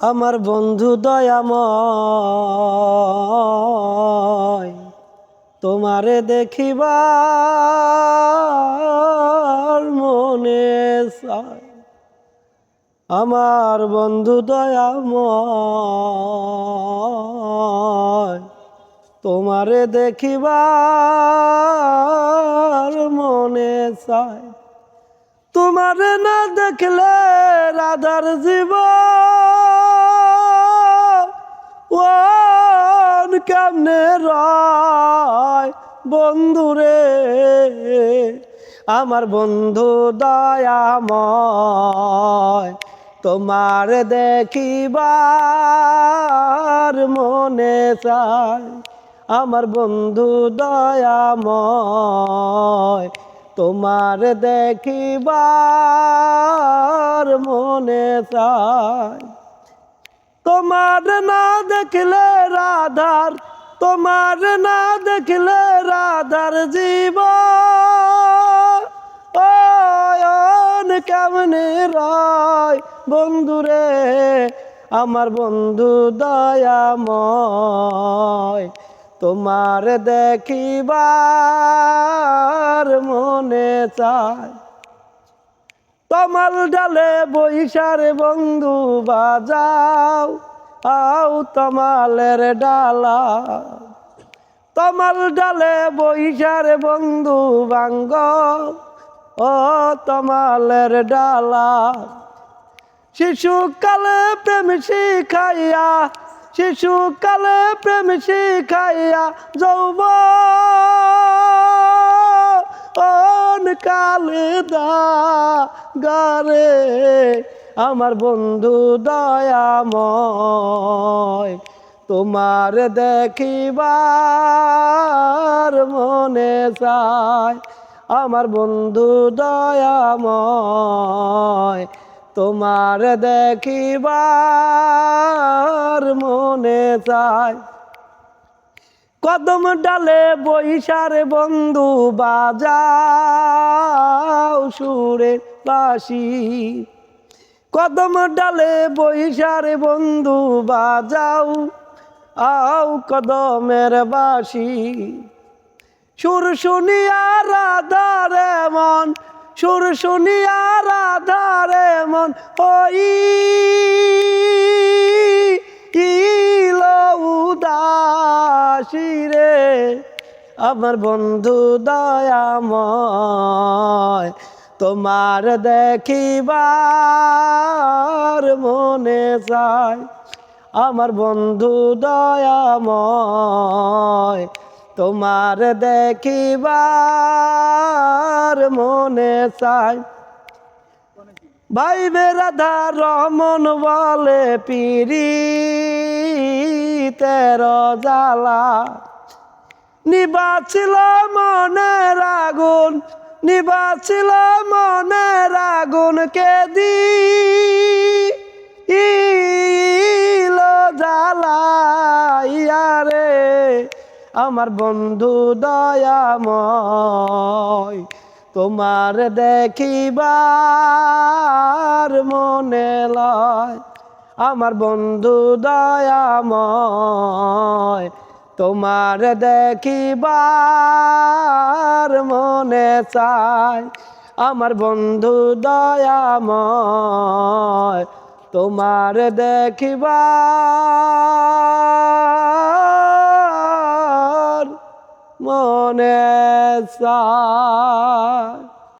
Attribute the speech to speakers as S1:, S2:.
S1: আমার বন্ধু দয়াময়, তোমারে দেখিবার মনে আমার বন্ধু দয়াময়, তোমারে দেখিবার মনে চায়। তোমারে না দেখলে রাধার জীব কেমনে রয় বন্ধুরে? আমার বন্ধু দয়াময়, তোমার দেখিবার মনে চায়। আমার বন্ধু দয়াময়, তোমার দেখিবার মনে চায়। তোমার না দেখলে তোমার না দেখলে রাধার জীব। কেমনে রয় বন্ধুরে আমার বন্ধু দয়াময়। তোমার দেখিবার মনে চায়। তমাল ডালে বৈশার বন্ধু বাজাও। আও তমালের ডালা। তমাল ডালে বৈশার বন্ধু বাঙ্গ। ও তমালের ডালা। শিশুকালে প্রেম শিখাইয়া, শিশুকালে প্রেম শিখাইয়া যৌব অন কালে গারে, আমার বন্ধু দয়াময়, তোমার দেখিবার মনে চায়, আমার বন্ধু দয়াময়, তোমার দেখিবার মনে চায়। কদম ডালে বৈশার বন্ধু বাজাও সুরে বাসি। কদম ডালে বৈশার বন্ধু বাজাও আও কদমের বাসি। সুর শুনিয়া রাধারে মন, সুর শুনিয়া রাধারে মন ওই আমার বন্ধু দয়াময়, তোমার দেখিবার মনে চায় আমার বন্ধু দয়াময়, তোমার দেখিবার মনে চায় ভাই বেরাধা রমন বলে পিড়ি তের জ্বালা নিবাছিল মনের আগুন নিবাছিল মনের আগুন কে দি ইল জ্বালাইয়া রে। আমার বন্ধু দয়াময়, তোমার দেখিবার মনে লয়। আমার বন্ধু দয়াময় তোমার দেখিবার মনে চায় আমার বন্ধু দয়াময় তোমার দেখিবার মনে চায়